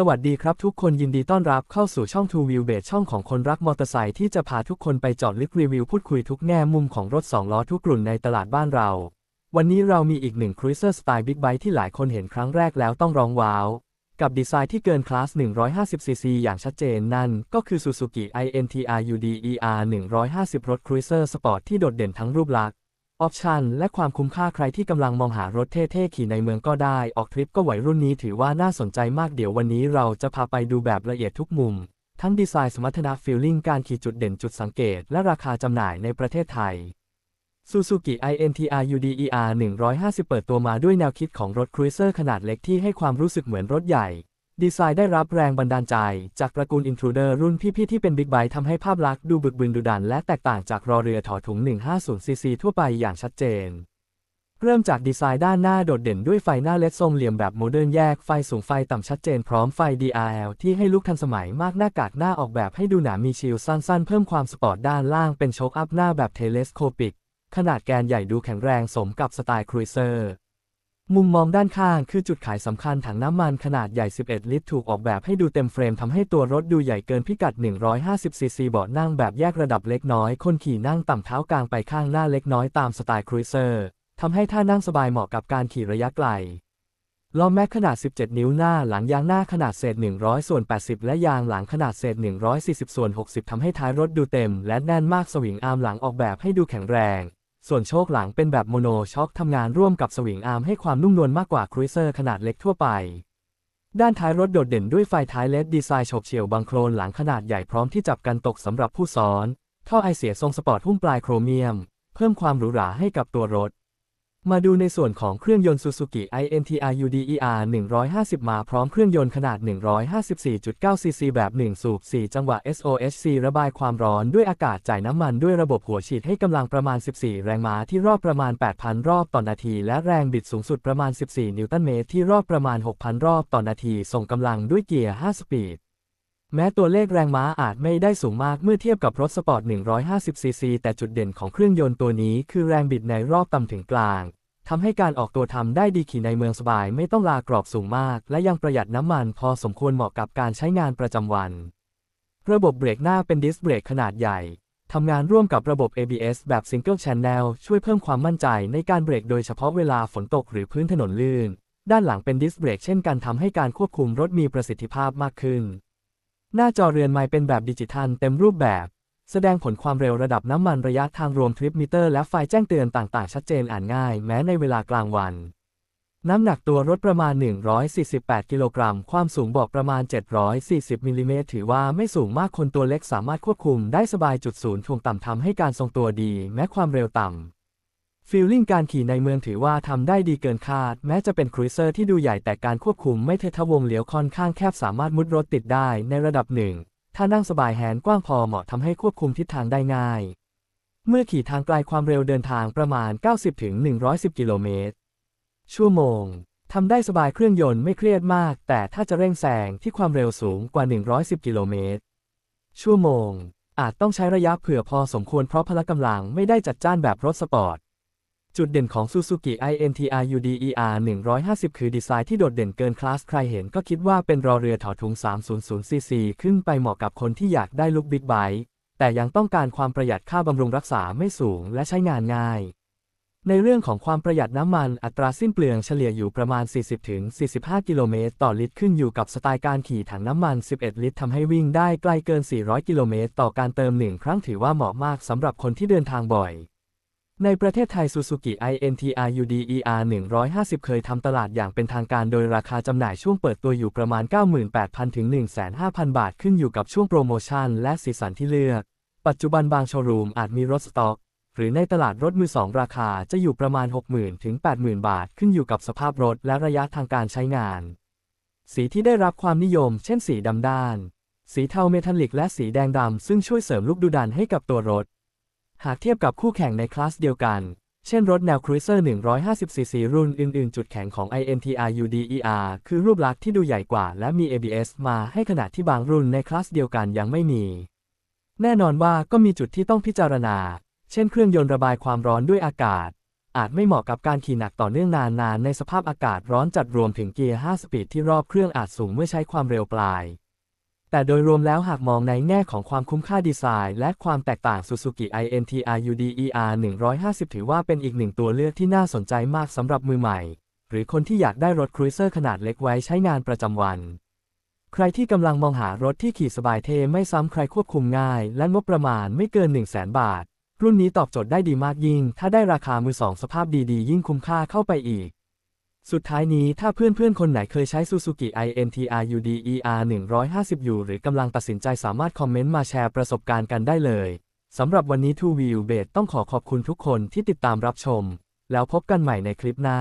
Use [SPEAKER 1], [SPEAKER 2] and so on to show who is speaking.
[SPEAKER 1] สวัสดีครับทุกคนยินดีต้อนรับเข้าสู่ช่อง Two Wheel b a s ช่องของคนรักมอเตอร์ไซค์ที่จะพาทุกคนไปเจอดลึกรีวิวพูดคุยทุกแง่มุมของรถ 2 ล้อทุกรุ่นในตลาดบ้านเรา วันนี้เรามีอีกหนึ่งครูเซอร์สไตล์บิ๊กไบค์ที่หลายคนเห็นครั้งแรกแล้วต้องร้องว้าว กับดีไซน์ที่เกินคลาส 150cc อย่างชัดเจนนั่น ก็คือ Suzuki INTR UDER 150 รถครูเซอร์สปอร์ตที่โดดเด่นทั้งรูปลักษณ์ ออปชันและความคุ้มค่าใครที่กำลังมองหารถเท่ๆ ขี่ในเมืองก็ได้ ออกทริปก็ไหวรุ่นนี้ถือว่าน่าสนใจมากเดี๋ยววันนี้เราจะพาไปดูแบบละเอียดทุกมุม ทั้งดีไซน์สมรรถนะฟีลลิ่งการขี่จุดเด่นจุดสังเกต และราคาจำหน่ายในประเทศไทย Suzuki INTR UDER 150 เปิดตัวมาด้วยแนวคิดของรถครูเซอร์ขนาดเล็กที่ให้ความรู้สึกเหมือนรถใหญ่ ดีไซน์ได้รับแรงบันดาลใจ จากตระกูล Intruder รุ่นพี่ๆที่เป็นบิ๊กไบค์ทำให้ภาพลักษณ์ดูบึกบึนดุดันและแตกต่างจากรอเรือถอถุง 150cc ทั่วไปอย่างชัดเจน เริ่มจากดีไซน์ด้านหน้าโดดเด่นด้วยไฟหน้าเล็ดทรงเหลี่ยมแบบโมเดิร์นแยกไฟสูงไฟต่ำชัดเจนพร้อมไฟ DRL ที่ให้ลุกทันสมัยมากหน้ากากหน้าออกแบบให้ดูหนามีชิลสั้นๆ เพิ่มความสปอร์ตด้านล่างเป็นโชคอัพหน้าแบบเทเลสโคปิกขนาดแกนใหญ่ดูแข็งแรงสมกับสไตล์ครูเซอร์ มุมมองด้านข้างคือจุดขายสำคัญถังน้ำมันขนาดใหญ่ 11 ลิตร ถูกออกแบบให้ดูเต็มเฟรมทำให้ตัวรถดูใหญ่เกินพิกัด 150 ซีซีเบาะนั่งแบบแยกระดับเล็กน้อย คนขี่นั่งต่ำเท้ากลางไปข้างหน้าเล็กน้อยตามสไตล์ครูเซอร์ทำให้ท่านั่งสบายเหมาะกับการขี่ระยะไกล ล้อแม็กขนาด 17 นิ้วหน้าหลังยางหน้าขนาดเศษ 100 ส่วน 80 และยางหลังขนาดเศษ 140 ส่วน 60ทำให้ท้ายรถดูเต็ม และแน่นมากสวิงอาร์มหลังออกแบบให้ดูแข็งแรง ส่วนโชคหลังเป็นแบบโมโนช็อคทำงานร่วมกับสวิงอาร์มให้ความนุ่มนวลมากกว่าครูเซอร์ขนาดเล็กทั่วไป ด้านท้ายรถโดดเด่นด้วยไฟท้ายเลดดีไซน์ฉบเฉี่ยวบางโครนหลังขนาดใหญ่พร้อมที่จับกันตกสำหรับผู้ซ้อน ท่อไอเสียทรงสปอร์ตหุ้มปลายโครเมียม เพิ่มความหรูหราให้กับตัวรถ มาดูในส่วนของเครื่องยนต์ Suzuki INTR UDER 150 มาพร้อมเครื่องยนต์ขนาด 154.9 cc แบบ 1 สูบ 4 จังหวะ SOHC ระบายความร้อนด้วยอากาศจ่ายน้ำมันด้วยระบบหัวฉีดให้กำลังประมาณ 14 แรงม้าที่รอบประมาณ 8,000 รอบต่อนาที และแรงบิดสูงสุดประมาณ 14 นิวตันเมตรที่รอบประมาณ 6,000 รอบต่อนาที ส่งกำลังด้วยเกียร์ 5 สปีดแม้ตัวเลขแรงม้าอาจไม่ได้สูงมากเมื่อเทียบกับรถสปอร์ต 150 ซีซี แต่จุดเด่นของเครื่องยนต์ตัวนี้คือแรงบิดในรอบต่ำถึงกลาง ทำให้การออกตัวทำได้ดีขี่ในเมืองสบายไม่ต้องลากรอบสูงมาก และยังประหยัดน้ำมันพอสมควรเหมาะกับการใช้งานประจำวัน ระบบเบรกหน้าเป็นดิสเบรกขนาดใหญ่ทำงานร่วมกับระบบ ABS แบบ Single Channel ช่วยเพิ่มความมั่นใจในการเบรกโดยเฉพาะเวลาฝนตกหรือพื้นถนนลื่น ด้านหลังเป็นดิสเบรกเช่นกันทำให้การควบคุมรถมีประสิทธิภาพมากขึ้น หน้าจอเรือนไม้เป็นแบบดิจิทัลเต็มรูปแบบ แสดงผลความเร็วระดับน้ำมันระยะทางรวมทริปมิเตอร์และไฟแจ้งเตือนต่างๆ ชัดเจนอ่านง่าย แม้ในเวลากลางวัน น้ำหนักตัวรถประมาณ 148 กิโลกรัม ความสูงบอกประมาณ 740มิลลิเมตรถือว่าไม่สูงมากคนตัวเล็กสามารถควบคุมได้สบายจุดศูนย์ถ่วงต่ำทำให้การทรงตัวดี แม้ความเร็วต่ำฟีลลิ่งการขี่ในเมืองถือว่าทำได้ดีเกินคาด แม้จะเป็นครูเซอร์ที่ดูใหญ่แต่การควบคุมไม่เททวงเลี้ยวค่อนข้างแคบสามารถมุดรถติดได้ในระดับหนึ่ง ถ้านั่งสบายแฮนกว้างพอเหมาะทำให้ควบคุมทิศทางได้ง่าย เมื่อขี่ทางไกลความเร็วเดินทางประมาณ 90-110 กิโลเมตร ชั่วโมงทำได้สบายเครื่องยนต์ไม่เครียดมาก แต่ถ้าจะเร่งแซงที่ความเร็วสูงกว่า 110 กิโลเมตร ชั่วโมง อาจต้องใช้ระยะเผื่อพอสมควรเพราะพละกำลังไม่ได้จัดจ้านแบบรถสปอร์ต จุดเด่นของ Suzuki INTR UDER 150 คือดีไซน์ที่โดดเด่นเกินคลาสใครเห็นก็คิดว่าเป็นรอเรือถอดถุง 300cc ขึ้นไปเหมาะกับคนที่อยากได้ลุคบิ๊กไบค์แต่ยังต้องการความประหยัดค่าบำรุงรักษาไม่สูงและใช้งานง่าย ในเรื่องของความประหยัดน้ำมันอัตราสิ้นเปลืองเฉลี่ยอยู่ประมาณ 40-45 กิโลเมตรต่อลิตรขึ้นอยู่กับสไตล์การขี่ถังน้ำมัน 11 ลิตรทำให้วิ่งได้ไกลเกิน 400 กิโลเมตรต่อการเติมหนึ่งครั้งถือว่าเหมาะมากสำหรับคนที่เดินทางบ่อย ในประเทศไทย Suzuki INTR UDER 150 เคยทำตลาดอย่างเป็นทางการโดยราคาจำหน่ายช่วงเปิดตัวอยู่ประมาณ 98,000 ถึง1,500 บาทขึ้นอยู่กับช่วงโปรโมชั่นและสีสันที่เลือก ปัจจุบันบางโชว์รูมอาจมีรถสต็อก หรือในตลาดรถมือสองราคาจะอยู่ประมาณ 60,000 ถึง 80,000 บาทขึ้นอยู่กับสภาพรถและระยะทางการใช้งาน สีที่ได้รับความนิยม เช่นสีดำด้าน สีเทาเมทัลลิกและสีแดงดำซึ่งช่วยเสริมลุคดูดันให้กับตัวรถ หากเทียบกับคู่แข่งในคลาสเดียวกัน เช่นรถแนวครูเซอร์ 150cc รุ่นอื่นๆ จุดแข็งของ INTR UDER คือรูปลักษณ์ที่ดูใหญ่กว่าและมี ABS มาให้ขนาดที่บางรุ่นในคลาสเดียวกันยังไม่มี แน่นอนว่าก็มีจุดที่ต้องพิจารณา เช่นเครื่องยนต์ระบายความร้อนด้วยอากาศ อาจไม่เหมาะกับการขี่หนักต่อเนื่องนานๆในสภาพอากาศร้อนจัดรวมถึงเกียร์ 5 สปีดที่รอบเครื่องอาจสูงเมื่อใช้ความเร็วปลาย แต่โดยรวมแล้วหากมองในแง่ของความคุ้มค่าดีไซน์ และความแตกต่าง Suzuki INTRUDER 150 ถือว่าเป็นอีกหนึ่งตัวเลือกที่น่าสนใจมากสำหรับมือใหม่ หรือคนที่อยากได้รถครูเซอร์ขนาดเล็กไว้ใช้งานประจำวัน ใครที่กำลังมองหารถที่ขี่สบายเทไม่ซ้ำใครควบคุมง่าย และงบประมาณไม่เกิน 1 0 0 0 0แบาท รุ่นนี้ตอบโจทย์ได้ดีมากยิ่ง ถ้าได้ราคามือสองสภาพดีๆ ยิ่งคุ้มค่าเข้าไปอีก สุดท้ายนี้ถ้าเพื่อนๆ คนไหนเคยใช้ Suzuki INTRUDER 150อยู่หรือกำลังตัดสินใจสามารถคอมเมนต์มาแชร์ประสบการณ์กันได้เลยสำหรับวันนี้ Two Wheel b a t ต้องขอขอบคุณทุกคนที่ติดตามรับชม แล้วพบกันใหม่ในคลิปหน้า